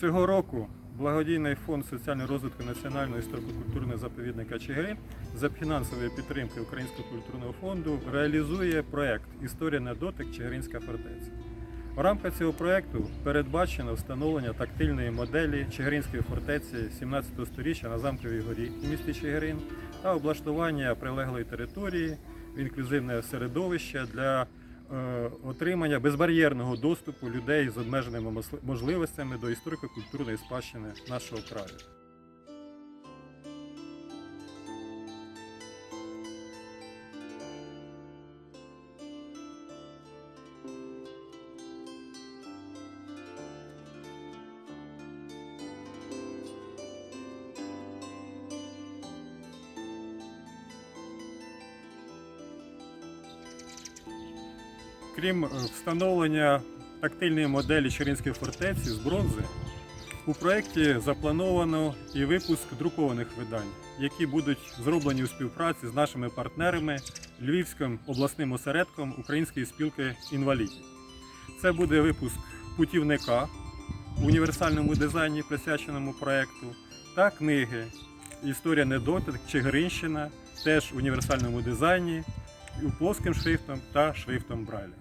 Цього року благодійний фонд соціального розвитку Національного історико-культурного заповідника Чигирин за фінансової підтримки Українського культурного фонду реалізує проект Історія на дотик Чигиринська фортеця. У рамках цього проекту передбачено встановлення тактильної моделі Чигиринської фортеці 17 століття на замковій горі у місті Чигирин та облаштування прилеглої території в інклюзивне середовище для отримання безбар'єрного доступу людей з обмеженими можливостями до історико-культурної спадщини нашого краю. Крім е, встановлення тактильної моделі Чаринської фортеці з бронзи, у проєкті заплановано і випуск друкованих видань, які будуть зроблені у співпраці з нашими партнерами Львівським обласним осередком Української спілки інвалідів. Це буде випуск путівника в універсальному дизайні, присвяченому проєкту, та книги Історія недотик Чигиринщина, теж в універсальному дизайні, плоским шрифтом та шрифтом Брайля.